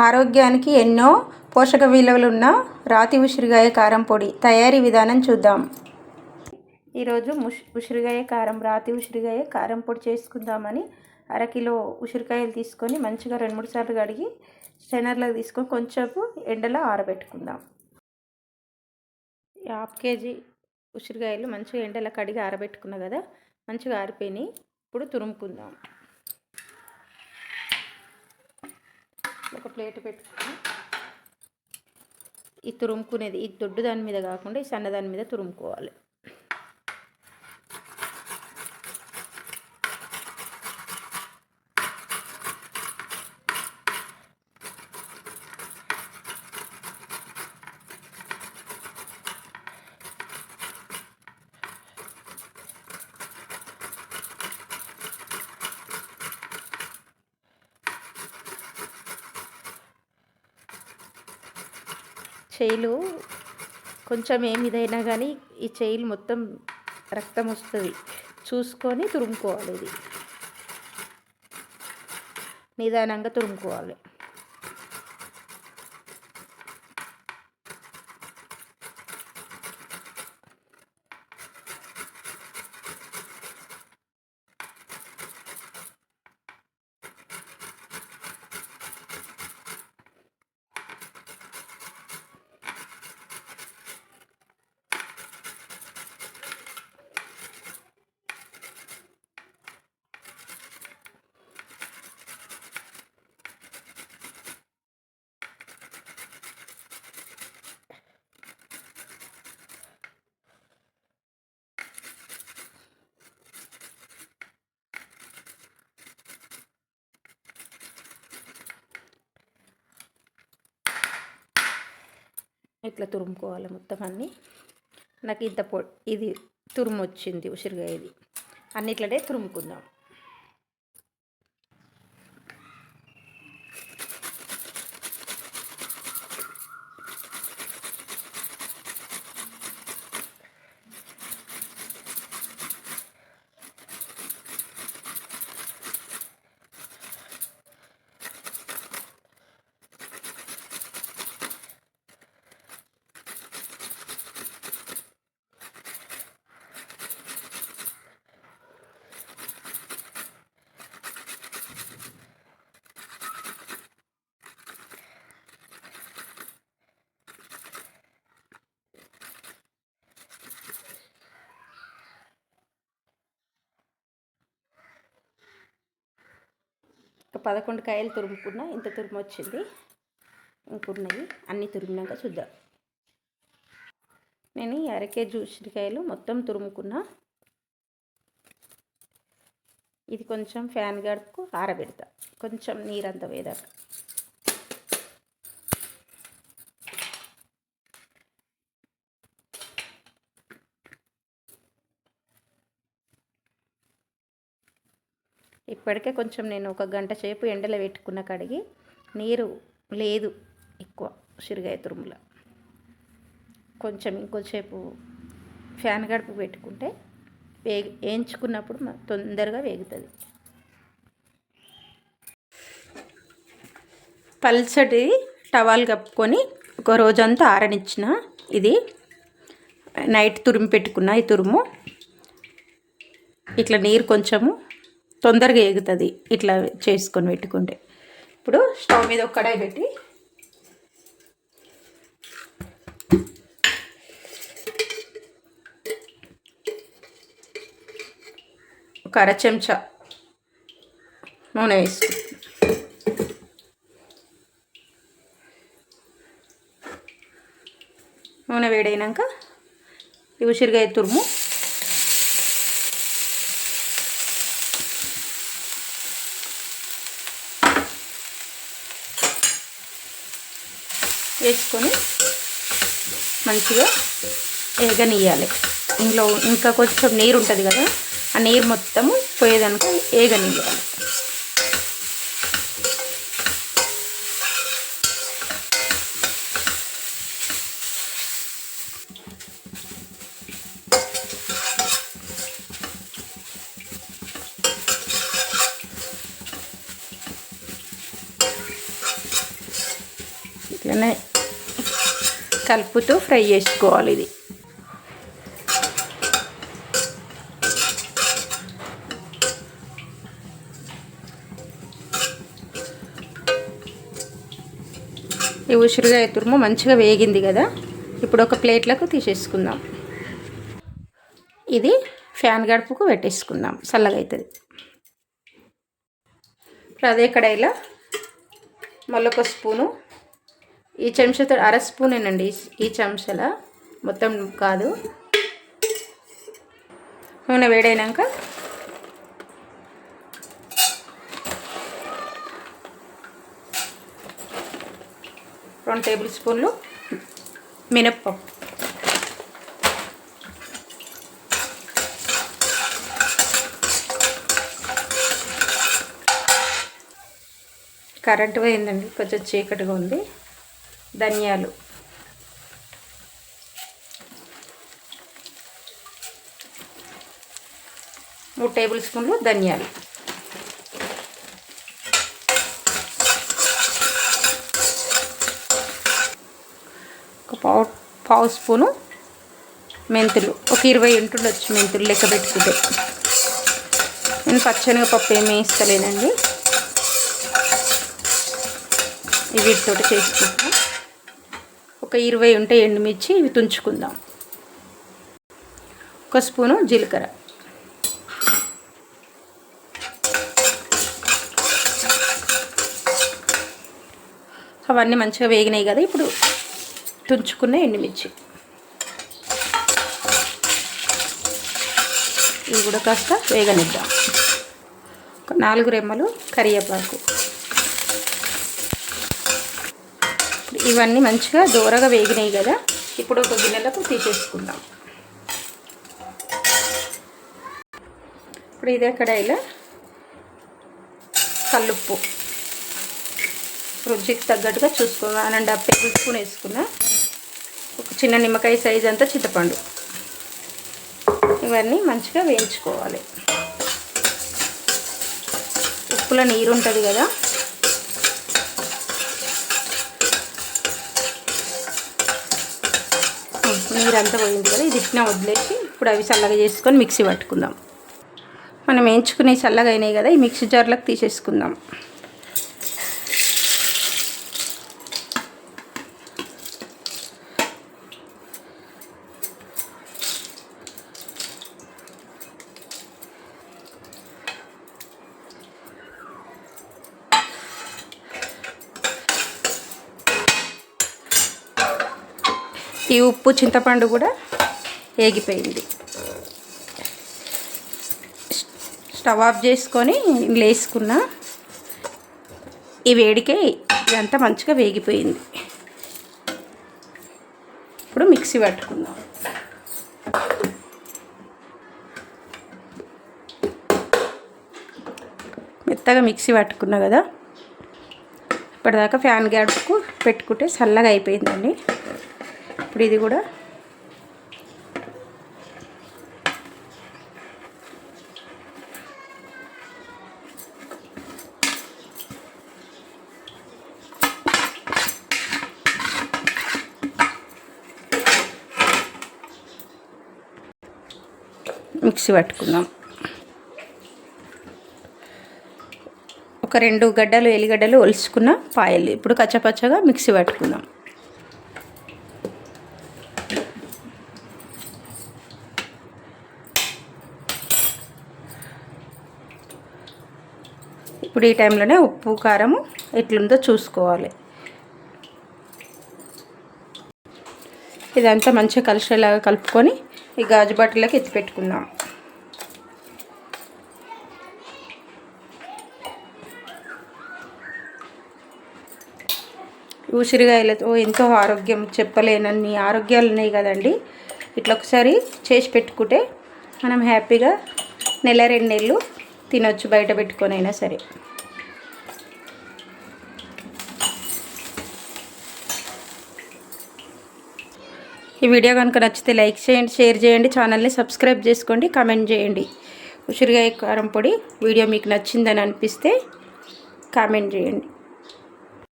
ఆరోగ్యానికి ఎన్నో పోషక విలువలున్న రాతి ఉసిరికాయ కారం పొడి తయారీ విధానం చూద్దాం. ఈరోజు ముష్ ఉసిరికాయ కారం రాతి ఉసిరికాయ కారం పొడి చేసుకుందామని అరకిలో ఉసిరికాయలు తీసుకొని మంచిగా రెండు మూడు సార్లు కడిగి స్టెనర్లో తీసుకొని కొంచెం ఎండలో ఆరబెట్టుకుందాం. హాఫ్ కేజీ ఉసిరికాయలు మంచిగా ఎండలో కడిగి ఆరబెట్టుకున్నా కదా మంచిగా ఆరిపోయినాయి. ఇప్పుడు తురుముకుందాం. ఒక ప్లేట్ పెట్టుకుని ఈ తురుముకునేది ఈ దొడ్డు దాని మీద కాకుండా ఈ సన్న దాని మీద తురుముకోవాలి. చేయిలు కొంచెం ఏమి ఇదైనా కానీ ఈ చేయిలు మొత్తం రక్తం వస్తుంది. చూసుకొని తురుముకోవాలి ఇది. నిదానంగా తురుముకోవాలి. ఇట్లా తురుముకోవాలి మొత్తం అన్నీ. నాకు ఇంత పొ ఇది తురుము వచ్చింది ఉసిరిగా ఇది అన్నిట్లనే తురుముకుందాం. పదకొండు కాయలు తురుముకున్నా ఇంత తురుము వచ్చింది ఇంకున్నాయి. అన్నీ తురిమినాక చూద్దాం. నేను ఈ అర కేజీ ఉసిరికాయలు మొత్తం తురుముకున్నా. ఇది కొంచెం ఫ్యాన్ గడుపుకు ఆరబెడతా. కొంచెం నీరంతా వేదాక ఇప్పటికే కొంచెం నేను ఒక గంట సేపు ఎండలో పెట్టుకున్న కడిగి నీరు లేదు ఎక్కువ సిరిగాయ తురుముల. కొంచెం ఇంకొంచేపు ఫ్యాన్ గడుపు పెట్టుకుంటే వేగి వేయించుకున్నప్పుడు తొందరగా వేగుతుంది. పల్చటి టవాల్ కప్పుకొని ఒక రోజంతా ఆరనిచ్చిన ఇది. నైట్ తురుము పెట్టుకున్న ఈ తురుము. ఇట్లా నీరు కొంచెము తొందరగా ఎగుతుంది ఇట్లా చేసుకొని పెట్టుకుంటే. ఇప్పుడు స్టవ్ మీద ఒక కడాయి పెట్టి ఒక అర చెంచా నూనె వేసుకు నూనె వేడైనాక ఈ ఉసిరికాయ తురుము వేసుకొని మంచిగా ఏగనియాలి ఇంట్లో ఇంకా కొంచెం నీరు ఉంటుంది కదా ఆ నీరు మొత్తము పోయేదానికి ఏగనియాలి ఇట్లనే కలుపుతూ ఫ్రై చేసుకోవాలి ఇది. ఈ ఉసిరికాయ తురుము మంచిగా వేగింది కదా. ఇప్పుడు ఒక ప్లేట్లకు తీసేసుకుందాం. ఇది ఫ్యాన్ గడుపుకు పెట్టేసుకుందాం చల్లగా అవుతుంది ఇప్పుడు అదే కడాయిలో మళ్ళొక స్పూను ఈ చెంచాతో అర స్పూనేనండి. ఈ చెంచాల. మొత్తం కాదు. నూనె వేడైనాక రెండు టేబుల్ స్పూన్లు మినప్పప్పు. కరెంట్ పోయిందండి. కొంచెం చీకటిగా ఉంది. ధనియాలు. మూడు టేబుల్ స్పూన్లు ధనియాలు. ఒక పావు పావు స్పూను మెంతులు. ఒక ఇరవై ఉంటుండొచ్చు మెంతులు లెక్క పెట్టుకుంటే. నేను పచ్చనగపప్పు ఏమీ వేస్తలేనండి. వీటితో చేసుకుంటాను ఒక ఇరవై ఉంటే ఎండుమిర్చి ఇవి తుంచుకుందాం. ఒక స్పూను జీలకర్ర. అవన్నీ మంచిగా వేగినాయి కదా ఇప్పుడు తుంచుకున్న ఎండుమిర్చి. ఇవి కూడా కాస్త వేగనిద్దాం. ఒక నాలుగు రెమ్మలు కరివేపాకు. ఇవన్నీ మంచిగా దూరగా వేగినాయి కదా ఇప్పుడు ఒక గిన్నెలకు తీసేసుకుందాం. ఇప్పుడు ఇదే కడాయిలో కల్లుప్పు. రుచికి తగ్గట్టుగా చూసుకున్నా one and half tablespoon వేసుకున్నా ఒక చిన్న నిమ్మకాయ సైజ్ అంతా చింతపండు. ఇవన్నీ మంచిగా వేయించుకోవాలి. ఉప్పులో నీరు ఉంటుంది కదా నీరంతా పోయింది కదా ఇది ఇట్లా వదిలేసి ఇప్పుడు అవి చల్లగా చేసుకొని మిక్సీ పట్టుకుందాం. మనం వేయించుకునే చల్లగా అయినాయి కదా ఈ మిక్సీ జార్లకు తీసేసుకుందాం. ఈ ఉప్పు చింతపండు కూడా ఏగిపోయింది. స్టవ్ ఆఫ్ చేసుకొని లేసుకున్న ఈ వేడికే ఇదంతా మంచిగా వేగిపోయింది. ఇప్పుడు మిక్సీ పట్టుకుందాం. మెత్తగా మిక్సీ పట్టుకున్నా కదా ఇప్పటిదాకా ఫ్యాన్ గ్యాడ్కు పెట్టుకుంటే చల్లగా అయిపోయిందండి. ఇప్పుడు ఇది కూడా. మిక్సీ పట్టుకుందాం. ఒక రెండు గడ్డలు ఎల్లిగడ్డలు ఒలుచుకున్న పాయలు. ఇప్పుడు కచ్చపచ్చగా మిక్సీ పట్టుకుందాం. ఇప్పుడు ఈ టైంలోనే ఉప్పు కారము ఎట్లుందో చూసుకోవాలి. ఇదంతా మంచిగా కలిసేలాగా కలుపుకొని ఈ గాజు బట్టలకి ఎత్తి పెట్టుకుందాం. ఉసిరికాయలతో ఎంతో ఆరోగ్యం చెప్పలేనన్ని ఆరోగ్యాలు ఉన్నాయి కదండి. ఇట్లా ఒకసారి చేసి పెట్టుకుంటే మనం హ్యాపీగా నెల రెండు నెలలు తినొచ్చు బయట పెట్టుకొని అయినా సరే. ఈ వీడియో కనుక నచ్చితే లైక్ చేయండి షేర్ చేయండి ఛానల్ని సబ్స్క్రైబ్ చేసుకోండి కామెంట్ చేయండి. ఉసిరిగాయ కారం పొడి వీడియో మీకు నచ్చిందని అనిపిస్తే కామెంట్ చేయండి.